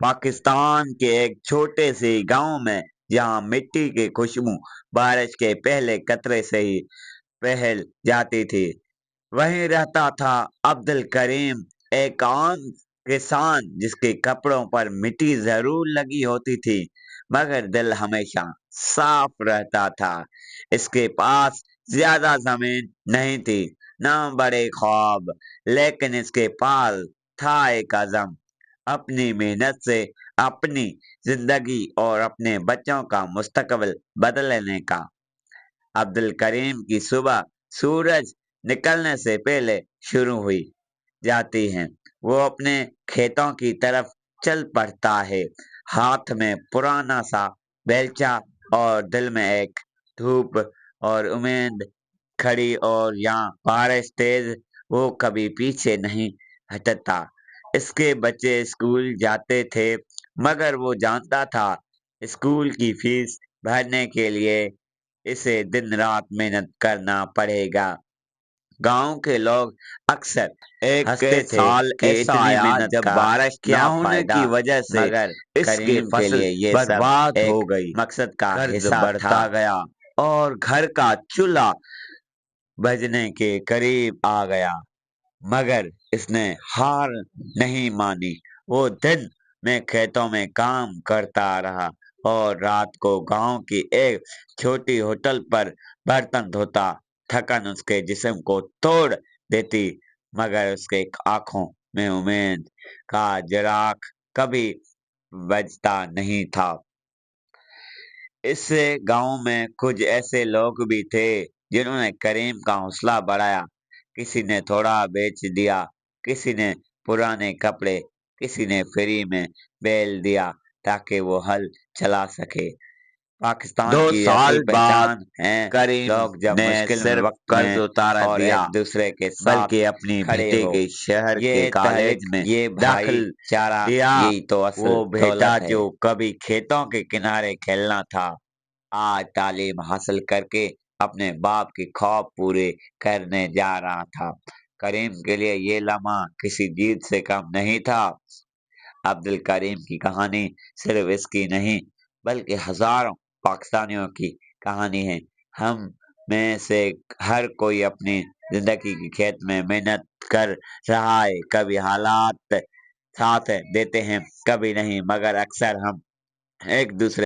پاکستان کے ایک چھوٹے سے گاؤں میں جہاں مٹی کی خوشبو بارش کے پہلے قطرے سے ہی پھیل جاتی تھی۔ وہیں رہتا تھا عبد الکریم ایک عام کسان جس کے کپڑوں پر مٹی ضرور لگی ہوتی تھی، مگر دل ہمیشہ صاف رہتا تھا۔ اس کے پاس زیادہ زمین نہیں تھی، نہ بڑے خواب، لیکن اس کے پاس تھا ایک عزم۔ اپنی محنت سے اپنی زندگی اور اپنے بچوں کا مستقبل بدلنے کا۔ عبد الکریم کی صبح سورج نکلنے سے پہلے شروع ہوئی، جاتی ہے۔ وہ اپنے کھیتوں کی طرف چل پڑتا ہے۔ ہاتھ میں پرانا سا بیلچا اور دل میں ایک دھوپ اور امید کھڑی اور یہاں بارش تیز وہ کبھی پیچھے نہیں ہٹتا۔ اس کے بچے اسکول جاتے تھے مگر وہ جانتا تھا اسکول کی فیس بھرنے کے لیے اسے دن رات محنت کرنا پڑے گا۔ گاؤں کے لوگ اکثر ایک سال جب بارش کیا ہونے کی وجہ سے مگر اس کی فصل برباد ہو گئی۔ مقصد کا حصہ بڑھتا گیا اور گھر کا چولہا بجنے کے قریب آ گیا۔ مگر اس نے ہار نہیں مانی۔ وہ دن میں کھیتوں میں کام کرتا رہا اور رات کو گاؤں کی ایک چھوٹی ہوٹل پر برتن دھوتا۔ تھکن اس کے جسم کو توڑ دیتی، مگر اس کے آنکھوں میں امید کا چراغ کبھی بجھتا نہیں تھا۔ اس گاؤں میں کچھ ایسے لوگ بھی تھے جنہوں نے کریم کا حوصلہ بڑھایا۔ کسی نے تھوڑا بیچ دیا کسی نے پرانے کپڑے کسی نے فری میں بیل دیا تاکہ وہ ہل چلا سکے۔ پاکستان دو کی سال ہے۔ کریم لوگ جب نے مشکل صرف وقت قرض اتارا اور دیا ایک دوسرے کے ساتھ بلکہ اپنی بیٹے کے شہر کے کالج میں یہ داخل چارہ دیا۔ یہی تو اصل وہ بیٹا جو کبھی کھیتوں کے کنارے کھیلنا تھا۔ آج تعلیم حاصل کر کے اپنے باپ کے خواب پورے کرنے جا رہا تھا۔ کریم کے لیے یہ لمحہ کسی جیت سے کم نہیں تھا۔ عبد الکریم کی کہانی صرف اس کی نہیں، بلکہ ہزاروں پاکستانیوں کی کہانی ہے۔ ہم میں سے ہر کوئی اپنی زندگی کی کھیت میں محنت کر رہا ہے۔ کبھی حالات ساتھ دیتے ہیں، کبھی نہیں، مگر اکثر ہم ایک دوسرے